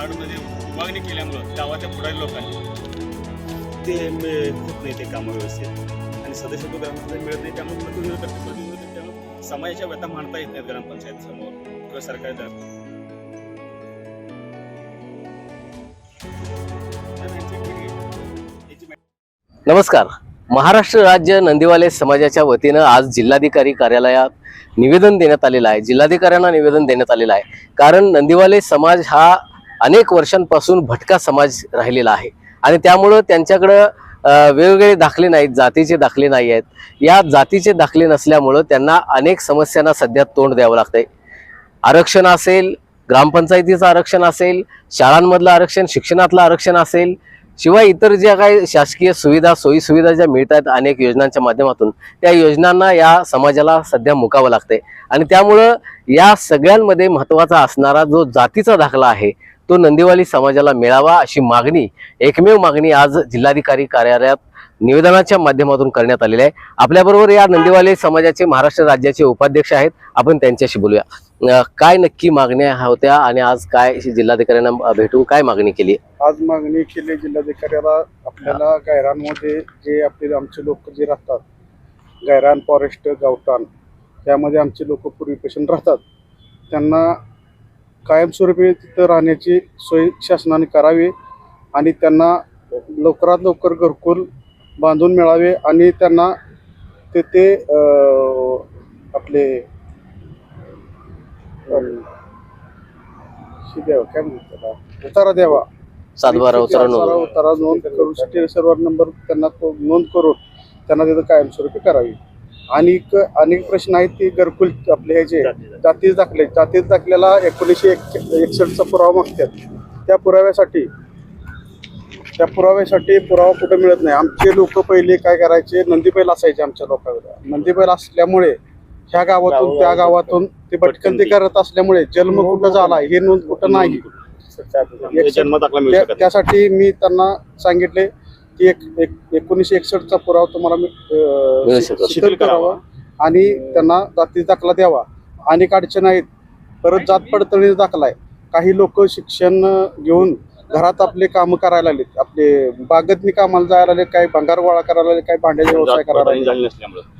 वार्डमध्ये विभागणी केल्यामुळं गावाच्या पुढारी लोकांनी ते होत नाही ते कामं व्यवस्थित. आणि सदस्य ग्रामपंचायत मिळत नाही त्यामुळे प्रतिनिधी करते प्रतिनिधी त्यामुळे समाजाच्या व्यथा मांडता येत नाहीत ग्रामपंचायत समोर किंवा सरकारच्या नमस्कार. महाराष्ट्र राज्य नंदीवाले समाजाच्या वतीनं आज जिल्हाधिकारी कार्यालयात निवेदन देण्यात आलेलं आहे. जिल्हाधिकाऱ्यांना निवेदन देण्यात आलेलं आहे. कारण नंदीवाले समाज हा अनेक वर्षांपासून भटका समाज राहिलेला आहे. आणि त्यामुळं त्यांच्याकडं वेगवेगळे दाखले नाहीत जातीचे दाखले नाही आहेत. या जातीचे दाखले नसल्यामुळं त्यांना अनेक समस्यांना सध्या तोंड द्यावं लागतंय. आरक्षण असेल ग्रामपंचायतीचं आरक्षण असेल शाळांमधलं आरक्षण शिक्षणातलं आरक्षण असेल शिवाय इतर ज्या काही शासकीय सुविधा सोयीसुविधा ज्या मिळत आहेत अनेक योजनांच्या माध्यमातून त्या योजनांना या समाजाला सध्या मुकावं लागतंय. आणि त्यामुळं या सगळ्यांमध्ये महत्त्वाचा असणारा जो जातीचा दाखला आहे तो नंदीवाली समाजाला मिळावा अशी मागणी एकमेव मागणी आज जिल्हाधिकारी कार्यालयात निवेदनाच्या माध्यमातून करण्यात आलेली आहे. आपल्याबरोबर या नंदीवाली समाजाचे महाराष्ट्र राज्याचे उपाध्यक्ष आहेत. आपण त्यांच्याशी बोलूया. काय नक्की मागण्या होत्या आणि आज काय जिल्हाधिकाऱ्यांना भेटून काय मागणी केली आज मागणी केली जिल्हाधिकाऱ्याला आपल्याला गायरांमध्ये जे आपले आमचे लोक जे राहतात गायरान फॉरेस्ट गावठाण त्यामध्ये आमचे लोक पूर्वीपासून राहतात. त्यांना कायमस्वरूपी तिथं राहण्याची सोय शासनाने करावी आणि त्यांना लवकरात लवकर घरकुल बांधून मिळावे आणि त्यांना तेथे आपले द्यावं काय म्हणतात उतारा द्यावा. सातबारा उतारा उतारा नोंद करून सर्व्हर नंबर त्यांना नोंद करून त्यांना तिथं कायमस्वरूपी करावी. आणि क- अनेक प्रश्न आहेत ते घरकुल आपले ह्याचे जातीच दाखले जातीच दाखल्याला एकोणीसशे एक एकसष्टचा पुरावा मागतात. त्या पुराव्यासाठी त्या पुराव्यासाठी पुरावा कुठे मिळत नाही. आमचे लोक पहिले काय करायचे नंदी बैल असायचे आमच्या लोकांकडे नंदी बैल असल्यामुळे ह्या गावातून त्या गावातून ते भटकंती करत असल्यामुळे जन्म कुठं झाला हे नोंद कुठं नाही. त्यासाठी मी त्यांना सांगितले की एक एक- एकोणीसशे एकसष्टचा पुरावा तुम्हाला मी. शिथिल- करावा. आणि त्यांना जाती दाखला द्यावा. अनेक अडचण आहेत. परत जात पडतळीचा दाखला आहे. काही लोक शिक्षण घेऊन घरात आपले कामं करायला लागलेत. आपले बागतनी कामाला जायला लागले काही भंगार गोळा करायला लागले काही भांड्याचे व्यवसाय करायला लागले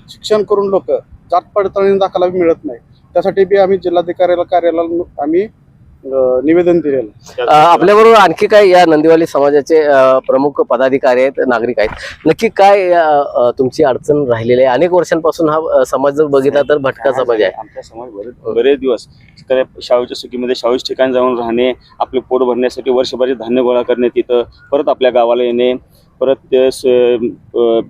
शिक्षण करून लोक जात पडताळणी दाखला मिळत नाही. त्यासाठी बी आम्ही जिल्हाधिकाऱ्याला कार्यालयाला आम्ही निवेदन दिलेलं आपल्याबरोबर आणखी काय या नंदीवाली समाजाचे प्रमुख पदाधिकारी आहेत नागरिक आहेत. नक्की काय तुमची अडचण राहिलेली आहे? अनेक वर्षांपासून हा समाज जर बघितला तर भटका समाज आहे. आमच्या समाज बरेच बरेच दिवस शाळेच्या सुखीमध्ये शाळेच्या ठिकाणी जाऊन राहणे आपले पोट भरण्यासाठी वर्षभराचे धान्य गोळा करणे तिथं परत आपल्या गावाला येणे परत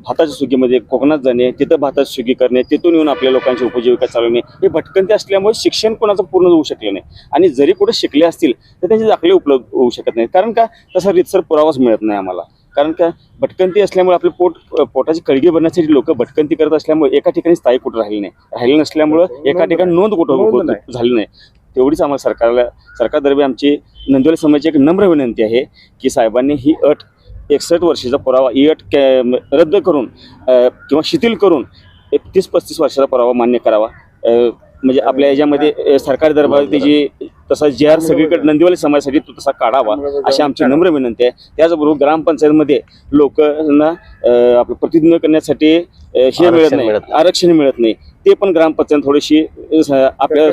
भाताच्या सुगीमध्ये कोकणात जाणे तिथं भाताची सुगी करणे तिथून येऊन आपल्या लोकांची उपजीविका चालवणे हे भटकंती असल्यामुळे शिक्षण कोणाचं पूर्ण होऊ शकलं नाही. आणि जरी कुठे शिकले असतील तर त्यांचे दाखले उपलब्ध होऊ शकत नाहीत. कारण का? तसा रितसर पुरावाच मिळत नाही आम्हाला. कारण का? भटकंती असल्यामुळे आपले पोट पोटाची कळगी भरण्यासाठी लोक भटकंती करत असल्यामुळे एका ठिकाणी स्थायी कुठं राहिले नाही. राहिले नसल्यामुळं एका ठिकाणी नोंद कुठं नाही. झाली नाही. तेवढीच आम्हाला सरकारला सरकारदरम्यान आमची नंदवली समाजाची एक नम्र विनंती आहे की साहेबांनी ही अट एकसष्ट वर्षाचा पुरावा इयट कॅ- रद्द करून किंवा शिथिल करून एक तीस पस्तीस वर्षाचा पुरावा मान्य करावा. म्हणजे आपल्या याच्यामध्ये सरकार दरबार त्याची तसा जे आर सगळीकडे नंदीवाली समाजासाठी तो तसा काढावा अशी आमची नम्र विनंती आहे. त्याचबरोबर ग्रामपंचायतमध्ये लोकांना आपलं प्रतिनिधित्व करण्यासाठी हे मिळत नाही. आरक्षण मिळत नाही. ते पण ग्रामपंचायत थोडीशी आपल्या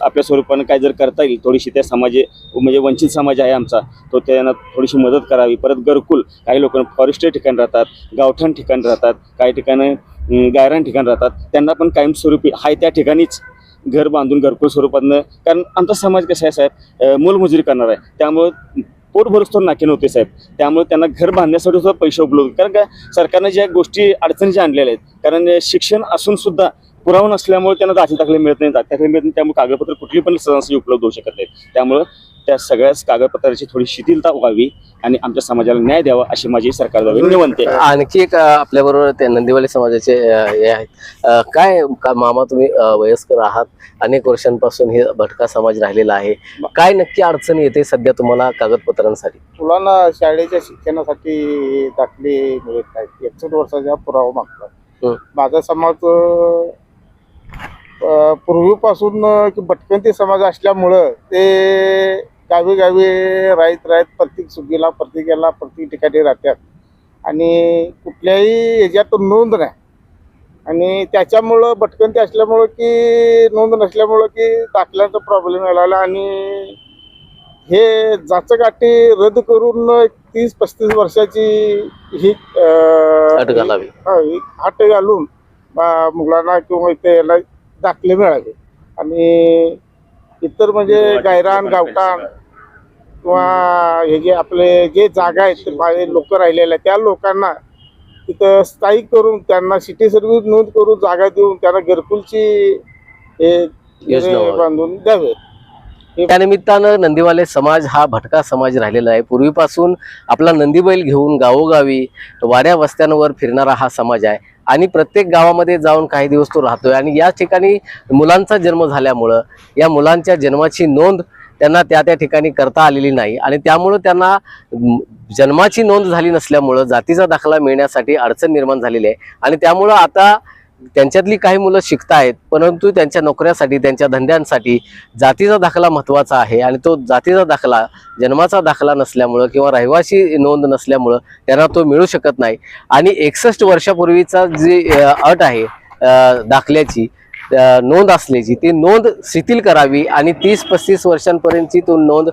आपल्या स्वरूपानं काय जर करता येईल थोडीशी त्या समाजे म्हणजे वंचित समाज आहे आमचा तो त्यांना थोडीशी मदत करावी. परत घरकुल काही लोक फॉरेस्ट ठिकाणी राहतात गावठाण ठिकाणी राहतात काही ठिकाणी गायरान ठिकाणी राहतात त्यांना पण कायमस्वरूपी हाय त्या ठिकाणीच घर बांधून घरकुल स्वरूपातनं कारण आमचा समाज कसा आहे साहेब मोलमजुरी करणार आहे. त्यामुळं पोट भरूच नाके नव्हते साहेब. त्यामुळे त्यांना घर बांधण्यासाठी सुद्धा पैसे उपलब्ध कारण का सरकारनं ज्या गोष्टी अडचणी ज्या आणलेल्या आहेत कारण शिक्षण असून सुद्धा पुरावा नसल्यामुळे त्यांना दाखले दाखले मिळत नाही दाखले मिळत नाही त्यामुळे कागदपत्र कुठली पण सहजासहजी उपलब्ध होऊ शकत नाहीत. त्यामुळं त्या सगळ्याच कागदपत्राची थोडी शिथिलता व्हावी आणि आमच्या समाजाला न्याय द्यावा अशी माझी सरकारद्वारे विनंती आहे. आणखी एक आपल्या बरोबर ते नंदीवाली समाजाचे हे आहेत. काय का- मामा तुम्ही वयस्कर आहात अनेक वर्षांपासून हे भटका समाज राहिलेला आहे. काय नक्की अडचण येते सध्या तुम्हाला कागदपत्रांसाठी? मुलांना शाळेच्या शिक्षणासाठी दाखले मिळत नाहीत. एकसष्ट वर्षाचा पुरावा मागतात. माझा समाज पूर्वीपासून भटकंती समाज असल्यामुळं ते गावी गावी राहत राहत प्रत्येक सुगीला प्रत्येक याला प्रत्येक ठिकाणी राहतात. आणि कुठल्याही ह्याच्यात नोंद नाही. आणि त्याच्यामुळं भटकंती असल्यामुळं की नोंद नसल्यामुळं की दाखल्याचा प्रॉब्लेम यायला आणि हे जाचकाठी रद्द करून तीस पस्तीस वर्षाची ही हाट घालून बा- मुलांना किंवा इथे याला दाखले मिळावे. आणि इतर म्हणजे गायरान गावठाण किंवा हे जे आपले जे जागा आहेत ते माझे लोक राहिलेले त्या लोकांना तिथं स्थायिक करून त्यांना सिटी सर्व्हिस नोंद करून जागा देऊन त्यांना घरकुलची हे. बांधून द्यावे. त्यानिमित्तानं नंदीवाले समाज हा भटका समाज राहिलेला आहे. पूर्वीपासून आपला नंदीबैल घेऊन गावोगावी वाड्या वस्त्यांवर फिरणारा हा समाज आहे. आणि प्रत्येक गावामध्ये जाऊन काही दिवस तो राहतोय. आणि या ठिकाणी मुलांचा जन्म झाल्यामुळं या मुलांच्या जन्माची नोंद त्यांना त्या त्या ठिकाणी करता आलेली नाही. आणि त्यामुळं त्यांना जन्माची नोंद झाली नसल्यामुळं जातीचा दाखला मिळण्यासाठी अडचण निर्माण झालेली आहे. आणि त्यामुळं आता त्यांच्यातली काही मुलं शिकतायत परंतु त्यांच्या नोकऱ्यासाठी त्यांच्या धंद्यांसाठी जातीचा दाखला महत्त्वाचा आहे. आणि तो जातीचा दाखला जन्माचा दाखला नसल्यामुळं किंवा रहिवासी नोंद नसल्यामुळं त्यांना तो मिळू शकत नाही. आणि एकसष्ट वर्षापूर्वीचा जी अट आहे दाखल्याची नोंद असल्याची ती नोंद शिथिल करावी आणि तीस पस्तीस वर्षांपर्यंतची तो नोंद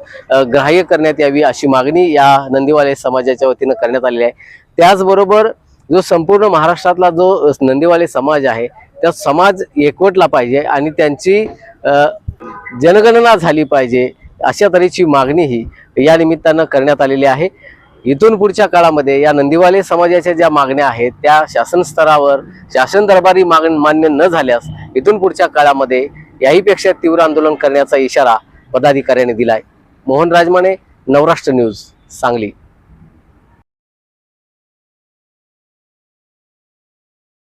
ग्राह्य करण्यात यावी अशी मागणी या नंदीवाले समाजाच्या वतीनं करण्यात आलेली आहे. त्याचबरोबर जो संपूर्ण महाराष्ट्रातला जो नंदीवाले समाज आहे त्या समाज एकवटला पाहिजे आणि त्यांची जनगणना झाली पाहिजे अशा तऱ्हेची मागणी ही या निमित्तानं करण्यात आलेली आहे. इथून पुढच्या काळामध्ये या नंदीवाले समाजाच्या ज्या मागण्या आहेत त्या शासन स्तरावर शासन दरबारी माग मान्य न झाल्यास इथून पुढच्या काळामध्ये याहीपेक्षा तीव्र आंदोलन करण्याचा इशारा पदाधिकाऱ्यांनी दिलाय. मोहन राजमाने नवराष्ट्र न्यूज सांगली.